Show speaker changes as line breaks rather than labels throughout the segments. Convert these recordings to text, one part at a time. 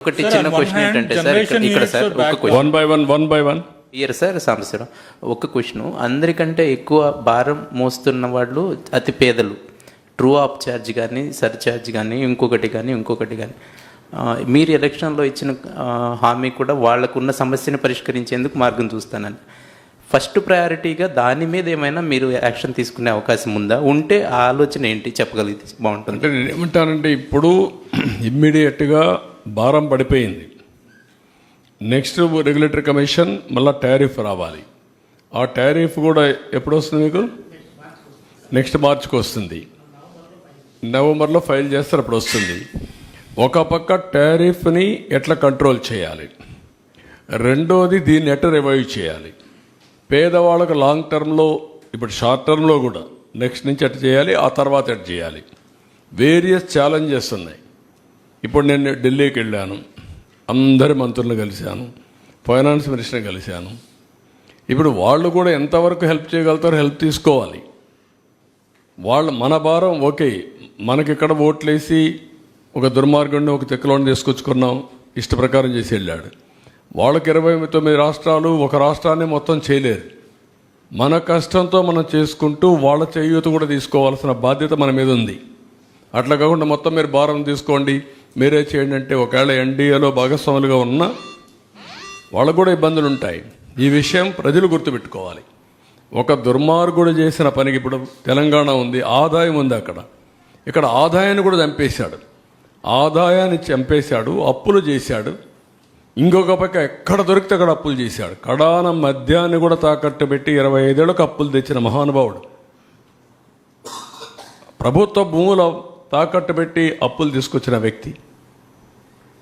ఒకటి చిన్న క్వశ్చన్ ఏంటంటే సార్ ఇక్కడ సార్ ఒక. Question
one by one one by one
year sir Sambasivarao ఒక క్వశ్చన్ అందరికంటే ఎక్కువ భారం మోస్తున్న వాళ్ళు అతి పేదలు. ట్రూ ఆఫ్ ఛార్జ్ కానీ సర్ ఛార్జ్ కానీ ఇంకొకటి కానీ ఇంకొకటి కానీ మీరు ఎలక్షన్లో ఇచ్చిన హామీ కూడా వాళ్ళకున్న సమస్యను పరిష్కరించేందుకు మార్గం చూస్తానని. ఫస్ట్ ప్రయారిటీగా దాని మీద ఏమైనా మీరు యాక్షన్ తీసుకునే అవకాశం ఉందా? ఉంటే ఆ ఆలోచన ఏంటి? చెప్పగలిగితే బాగుంటుంది.
అంటే నేను ఏమంటానంటే ఇప్పుడు ఇమ్మీడియట్గా భారం పడిపోయింది. నెక్స్ట్ రెగ్యులేటరీ కమిషన్ మళ్ళీ టారిఫ్ రావాలి. ఆ టారిఫ్ కూడా ఎప్పుడు వస్తుంది మీకు? నెక్స్ట్ మార్చ్కి వస్తుంది. నవంబర్లో ఫైల్ చేస్తారు అప్పుడు వస్తుంది. ఒక పక్క టారిఫ్ని ఎట్లా కంట్రోల్ చేయాలి? రెండోది దీన్ని ఎట్లా రివైవ్ చేయాలి? పేదవాళ్ళకు లాంగ్ టర్మ్లో ఇప్పుడు షార్ట్ టర్మ్లో కూడా నెక్స్ట్ నుంచి ఎట్ చేయాలి? ఆ తర్వాత ఎట్ చేయాలి? వేరియస్ ఛాలెంజెస్ ఉన్నాయి. ఇప్పుడు నేను ఢిల్లీకి వెళ్ళాను. అందరి మంత్రులను కలిశాను. ఫైనాన్స్ మినిస్టర్ని కలిశాను. ఇప్పుడు వాళ్ళు కూడా ఎంతవరకు హెల్ప్ చేయగలుగుతారో హెల్ప్ తీసుకోవాలి. వాళ్ళు మన భారం ఓకే మనకి ఇక్కడ ఓట్లేసి ఒక దుర్మార్గుడిని ఒక తెక్కలోని తీసుకొచ్చుకున్నాం ఇష్ట ప్రకారం చేసి వెళ్ళాడు. వాళ్ళకి ఇరవై తొమ్మిది రాష్ట్రాలు ఒక రాష్ట్రాన్ని మొత్తం చేయలేరు. మన కష్టంతో మనం చేసుకుంటూ వాళ్ళ చేయూత కూడా తీసుకోవాల్సిన బాధ్యత మన మీద ఉంది. అట్లా కాకుండా మొత్తం మీరు భారం తీసుకోండి. మీరే చేయండి అంటే ఒకవేళ ఎన్డీఏలో భాగస్వాములుగా ఉన్నా వాళ్ళకు కూడా ఇబ్బందులు ఉంటాయి ఈ విషయం ప్రజలు గుర్తుపెట్టుకోవాలి. ఒక దుర్మార్గుడు చేసిన పనికి ఇప్పుడు తెలంగాణ ఉంది ఆదాయం ఉంది అక్కడ. ఇక్కడ ఆదాయాన్ని కూడా చంపేశాడు. ఆదాయాన్ని చంపేశాడు అప్పులు చేశాడు. ఇంకొక పక్క ఎక్కడ దొరికితే అక్కడ అప్పులు చేశాడు. కడాన మద్యాన్ని కూడా తాకట్టు పెట్టి ఇరవై ఐదేళ్ళకు అప్పులు తెచ్చిన మహానుభావుడు. ప్రభుత్వ భూముల తాకట్టు పెట్టి అప్పులు తీసుకొచ్చిన వ్యక్తి.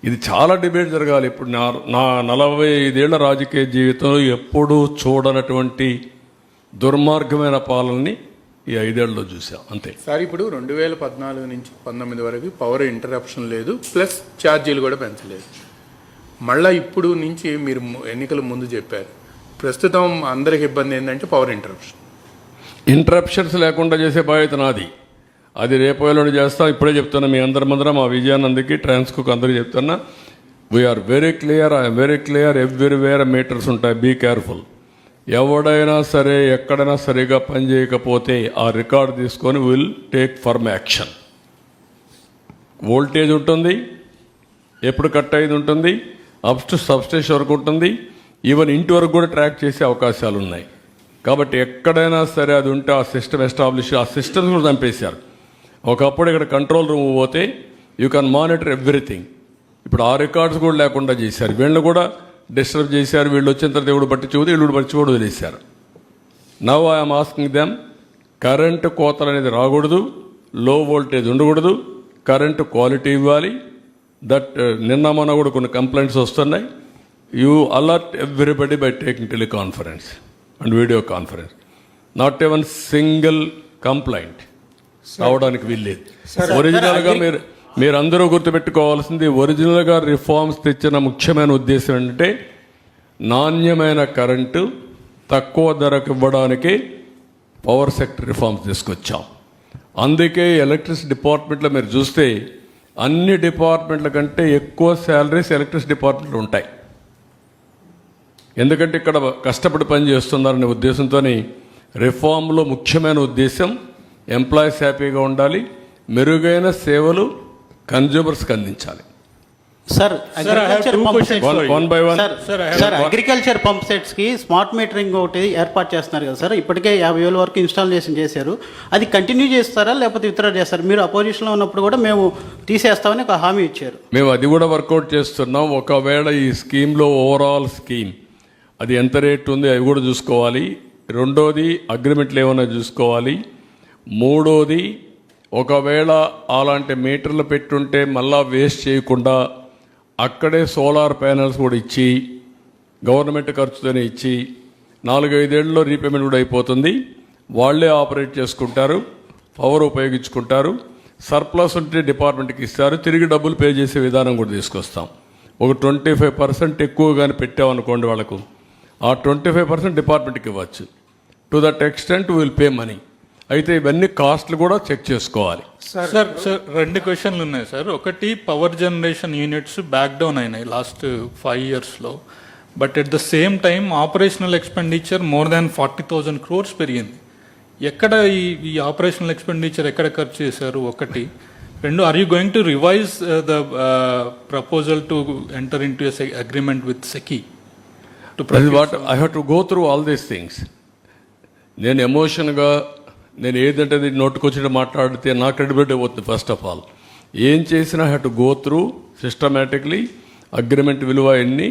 ఇది చాలా డిబేట్ జరగాలి. ఇప్పుడు నా నా నలభై ఐదేళ్ళ రాజకీయ జీవితంలో ఎప్పుడూ చూడనటువంటి దుర్మార్గమైన పాలనని ఈ ఐదేళ్ళలో చూసాం అంతే.
సార్ ఇప్పుడు రెండు వేల పద్నాలుగు నుంచి పంతొమ్మిది వరకు పవర్ ఇంటరప్షన్ లేదు ప్లస్ ఛార్జీలు కూడా పెంచలేదు. మళ్ళీ ఇప్పుడు నుంచి మీరు ఎన్నికల ముందు చెప్పారు ప్రస్తుతం అందరికి ఇబ్బంది ఏంటంటే పవర్ ఇంటరప్షన్
ఇంటరప్షన్స్ లేకుండా చేసే బాధ్యత నాది. అది రేపు చేస్తాం. ఇప్పుడే చెప్తున్నా మీ అందరి ముందర మా విజయానందకి ట్రాన్స్కోకి అందరూ చెప్తున్నా. We're very clear I'm very clear everywhere meters ఉంటాయి. బీ కేర్ఫుల్ ఎవడైనా సరే ఎక్కడైనా సరిగా పని చేయకపోతే ఆ రికార్డు తీసుకొని will take firm action voltage ఉంటుంది. ఎప్పుడు కట్ అయ్యేది ఉంటుంది. అప్ టు సబ్స్టేషన్ వరకు ఉంటుంది. ఈవెన్ ఇంటి వరకు కూడా ట్రాక్ చేసే అవకాశాలు ఉన్నాయి కాబట్టి ఎక్కడైనా సరే అది ఉంటే ఆ సిస్టమ్ ఎస్టాబ్లిష్ ఆ సిస్టమ్స్ కూడా చంపేశారు. ఒకప్పుడు ఇక్కడ కంట్రోల్ రూమ్ పోతే యూ కెన్ మానిటర్ ఎవ్రీథింగ్ ఇప్పుడు ఆ రికార్డ్స్ కూడా లేకుండా చేశారు. వీళ్ళని కూడా డిస్టర్బ్ చేశారు. వీళ్ళు వచ్చిన తర్వాత ఎవడు పట్టించుకోదు వీళ్ళు పట్టించుకోడు వదిలేశారు. Now I'm asking them current కోతలు అనేది రాకూడదు లో వోల్టేజ్ ఉండకూడదు కరెంటు క్వాలిటీ ఇవ్వాలి. దట్ uh, నిన్న మొన్న కూడా కొన్ని కంప్లైంట్స్ వస్తున్నాయి. You alert everybody by taking teleconference and video conference not even single complaint రావడానికి వీల్లేదు. ఒరిజినల్గా మీరు మీరందరూ గుర్తుపెట్టుకోవాల్సింది ఒరిజినల్గా రిఫార్మ్స్ తెచ్చిన ముఖ్యమైన ఉద్దేశం ఏంటంటే నాణ్యమైన కరెంటు తక్కువ ధరకు ఇవ్వడానికి పవర్ సెక్టర్ రిఫార్మ్స్ తీసుకొచ్చాం. అందుకే ఎలక్ట్రిసిటీ డిపార్ట్మెంట్లో మీరు చూస్తే అన్ని డిపార్ట్మెంట్ల కంటే ఎక్కువ శాలరీస్ ఎలక్ట్రిసిటీ డిపార్ట్మెంట్లో ఉంటాయి. ఎందుకంటే ఇక్కడ కష్టపడి పని చేస్తున్నారనే ఉద్దేశంతో రిఫార్మ్లో ముఖ్యమైన ఉద్దేశం ఎంప్లాయీస్ హ్యాపీగా ఉండాలి. మెరుగైన సేవలు కన్జ్యూమర్స్కి అందించాలి.
Sir agriculture sir agriculture pump సెట్స్కి smart metering ఒకటి ఏర్పాటు చేస్తున్నారు కదా సార్ ఇప్పటికే యాభై వేల వరకు ఇన్స్టాలేషన్ చేశారు. అది కంటిన్యూ చేస్తారా లేకపోతే విత్డ్రా చేస్తారు? మీరు అపోజిషన్లో ఉన్నప్పుడు కూడా మేము తీసేస్తామని ఒక హామీ ఇచ్చారు.
మేము అది కూడా వర్కౌట్ చేస్తున్నాం. ఒకవేళ ఈ స్కీమ్లో ఓవరాల్ స్కీమ్ అది ఎంత రేట్ ఉంది అవి కూడా చూసుకోవాలి. రెండోది అగ్రిమెంట్లు ఏమైనా చూసుకోవాలి. మూడోది ఒకవేళ అలాంటి మీటర్లు పెట్టుంటే మళ్ళా వేస్ట్ చేయకుండా అక్కడే సోలార్ ప్యానల్స్ కూడా ఇచ్చి గవర్నమెంట్ ఖర్చుతోనే ఇచ్చి నాలుగైదేళ్ళలో రీపేమెంట్ కూడా అయిపోతుంది. వాళ్ళే ఆపరేట్ చేసుకుంటారు పవర్ ఉపయోగించుకుంటారు సర్ప్లస్ ఉంటే డిపార్ట్మెంట్కి ఇస్తారు తిరిగి డబ్బులు పే చేసే విధానం కూడా తీసుకొస్తాం. ఒక ట్వంటీ ఫైవ్ పర్సెంట్ ఎక్కువగానే పెట్టామనుకోండి వాళ్ళకు ఆ ట్వంటీ ఫైవ్ పర్సెంట్ డిపార్ట్మెంట్కి ఇవ్వచ్చు. To that extent will pay money. అయితే ఇవన్నీ కాస్ట్లు కూడా చెక్ చేసుకోవాలి.
సార్ సార్ రెండు క్వశ్చన్లు ఉన్నాయి సార్. ఒకటి power generation units back down అయినాయి లాస్ట్ ఫైవ్ ఇయర్స్లో. But at the same time operational expenditure more than forty thousand crores పెరిగింది. ఎక్కడ ఈ ఈ ఆపరేషనల్ ఎక్స్పెండిచర్ ఎక్కడ ఖర్చు చేశారు? ఒకటి. రెండు are you going to revise the proposal to enter into agreement with SECI to
what I have to go through all these things నేను ఎమోషన్గా నేను ఏదంటే అది నోటుకొచ్చి మాట్లాడితే నా క్రెడిబిలిటీ పోతుంది ఫస్ట్ ఆఫ్ ఆల్ ఏం చేసినా have to go through systematically agreement విలువ ఎన్ని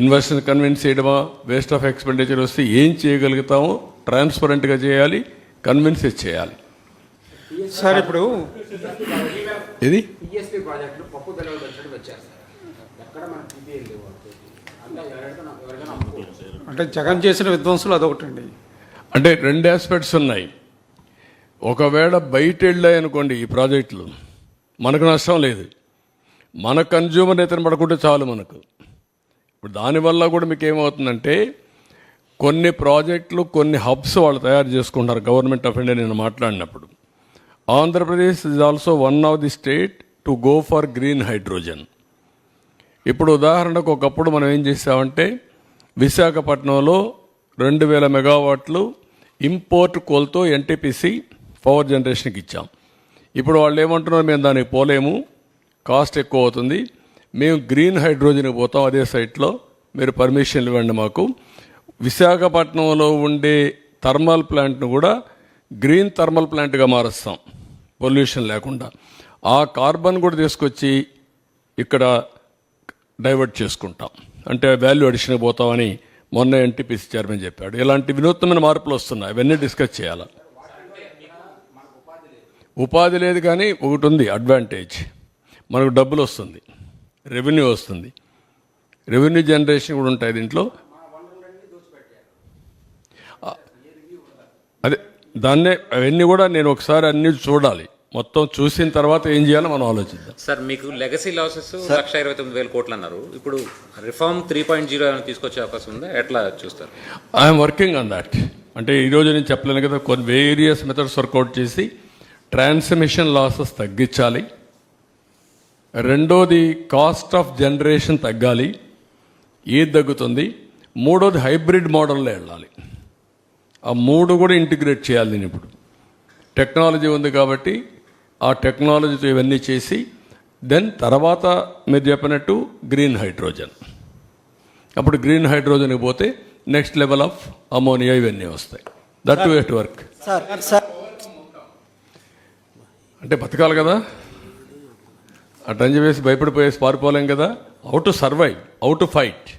ఇన్వెస్టర్ కన్విన్స్ చేయడమా వేస్ట్ ఆఫ్ ఎక్స్పెండిచర్ వస్తే ఏం చేయగలుగుతామో ట్రాన్స్పరెంట్గా చేయాలి కన్విన్స్ చేయాలి.
సార్ ఇప్పుడు
ఇది
అంటే
జగన్ చేసిన విధ్వంసులు అదొకటండి.
అంటే రెండు ఆస్పెక్ట్స్ ఉన్నాయి. ఒకవేళ బయట వెళ్ళాయి అనుకోండి ఈ ప్రాజెక్టులు మనకు నష్టం లేదు. మన కన్జ్యూమర్ నేతను పడకుంటే చాలు మనకు. ఇప్పుడు దానివల్ల కూడా మీకు ఏమవుతుందంటే కొన్ని ప్రాజెక్టులు కొన్ని హబ్స్ వాళ్ళు తయారు చేసుకుంటారు గవర్నమెంట్ ఆఫ్ ఇండియా నేను మాట్లాడినప్పుడు. Andhra Pradesh is also one of the state to go for green hydrogen ఇప్పుడు ఉదాహరణకు ఒకప్పుడు మనం ఏం చేసామంటే విశాఖపట్నంలో రెండు వేల మెగావాట్లు ఇంపోర్ట్ కోల్తో ఎన్టీపీసీ పవర్ జనరేషన్కి ఇచ్చాం. ఇప్పుడు వాళ్ళు ఏమంటున్నారు మేము దానికి పోలేము కాస్ట్ ఎక్కువ అవుతుంది మేము గ్రీన్ హైడ్రోజన్కి పోతాం అదే సైట్లో మీరు పర్మిషన్ ఇవ్వండి మాకు. విశాఖపట్నంలో ఉండే థర్మల్ ప్లాంట్ను కూడా గ్రీన్ థర్మల్ ప్లాంట్గా మారుస్తాం పొల్యూషన్ లేకుండా. ఆ కార్బన్ కూడా తీసుకొచ్చి ఇక్కడ డైవర్ట్ చేసుకుంటాం. అంటే వాల్యూ అడిషన్ పోతామని మొన్న ఎన్టీపీసీ చైర్మన్ చెప్పాడు. ఇలాంటి వినూత్నమైన మార్పులు వస్తున్నాయి అవన్నీ డిస్కస్ చేయాలి? ఉపాధి లేదు కానీ ఒకటి ఉంది అడ్వాంటేజ్. మనకు డబ్బులు వస్తుంది. రెవెన్యూ వస్తుంది. రెవెన్యూ జనరేషన్ కూడా ఉంటాయి దీంట్లో. అదే దాన్నే అవన్నీ కూడా నేను ఒకసారి అన్ని చూడాలి. మొత్తం చూసిన తర్వాత ఏం చేయాలో మనం ఆలోచిద్దాం.
సార్ మీకు లెగసీ లాసెస్ లక్ష ఇరవై తొమ్మిది వేల కోట్లు అన్నారు. ఇప్పుడు రిఫార్మ్ త్రీ పాయింట్ జీరో తీసుకొచ్చే అవకాశం ఉందా? ఎట్లా చూస్తారు?
ఐఎమ్ వర్కింగ్ ఆన్ దాట్ అంటే ఈరోజు నేను చెప్పలేను కదా కొన్ని వేరియస్ మెథడ్స్ వర్కౌట్ చేసి ట్రాన్స్మిషన్ లాసెస్ తగ్గించాలి. రెండోది కాస్ట్ ఆఫ్ జనరేషన్ తగ్గాలి. ఏది తగ్గుతుంది? మూడోది హైబ్రిడ్ మోడల్లో వెళ్ళాలి. ఆ మూడు కూడా ఇంటిగ్రేట్ చేయాలి నేను ఇప్పుడు. టెక్నాలజీ ఉంది కాబట్టి ఆ టెక్నాలజీతో ఇవన్నీ చేసి దెన్ తర్వాత మీరు చెప్పినట్టు గ్రీన్ హైడ్రోజన్. అప్పుడు గ్రీన్ హైడ్రోజన్కి పోతే నెక్స్ట్ లెవెల్ ఆఫ్ అమోనియా ఇవన్నీ వస్తాయి. That way to work
sir sir
అంటే బతకాలి కదా? అటని వేసి భయపడిపోయేసి పారిపోలేం కదా? Out to survive out to fight